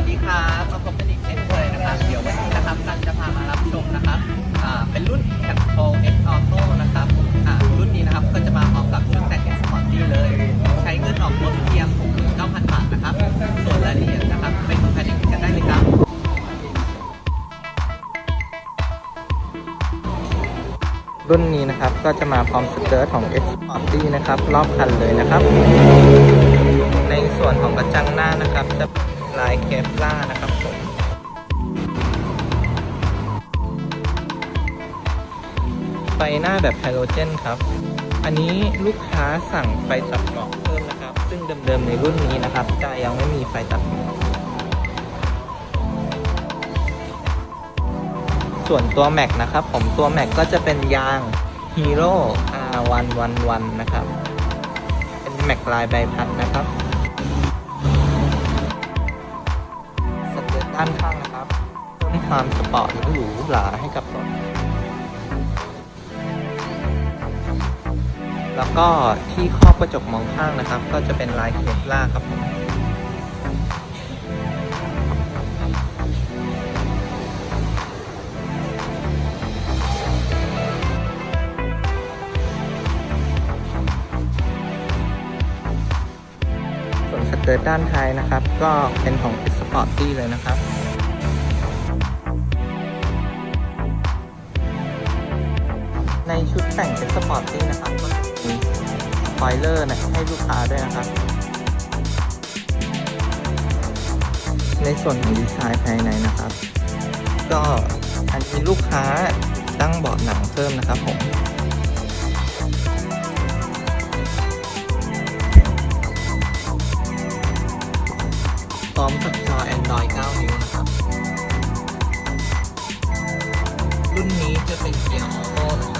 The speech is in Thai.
วัสดีครับมาพบกันอีกเช่นเคยนะครับ เดี๋ยววันนี้นะครับกันจะพามารับชมนะครับอ่าเป็นรุ่น Capcom X Auto นะครับอ่ารุ่นนี้นะครับก็จะมาพร้อมกับเครื่องแต่ง S Sporty เลย ใช้เงินออกรถเพียง69,000 บาทนะครับ ส่วนรายละเอียดนะครับไปดูภายในคลิปกันได้เลยครับรุ่นนี้นะครับก็จะมาพร้อมสเกิร์ตของ S Sporty นะครับ รอบคันเลยนะครับ ในส่วนของกระจังหน้านะครับจะ ลายเคปล่านะครับผมไฟหน้าแบบไฮโดรเจนครับ อันนี้ลูกค้าสั่งไฟตัดหมอกเพิ่มนะครับ ซึ่งเดิมๆในรุ่นนี้นะครับจะยังไม่มีไฟตัดหมอกส่วนตัวแม็กนะครับ ผมตัวแม็กก็จะเป็นยาง Hero R111 นะครับ เป็นแม็กลายใบพัดนะครับ ด้านข้างนะครับเพิ่มความสปอร์ตและหรูหราให้กับรถ แล้วก็ที่ครอบกระจกมองข้างนะครับ ก็จะเป็นลายเคปล่าครับผมส่วนสเกิร์ด้านท้ายนะครับ ก็เป็นของ S Sporty เลยนะครับ ชุดแต่ง S Sporty นะครับก็มีสปอยเลอร์นะให้ลูกค้าด้วยนะครับ ในส่วนของดีไซน์ภายในนะครับ ก็อันนี้ลูกค้าตั้งเบาะหนังเพิ่มนะครับผมพร้อมกับจอ Android 9 นิ้วนะครับ รุ่นนี้จะเป็นเกียร์ออโต้นะครับ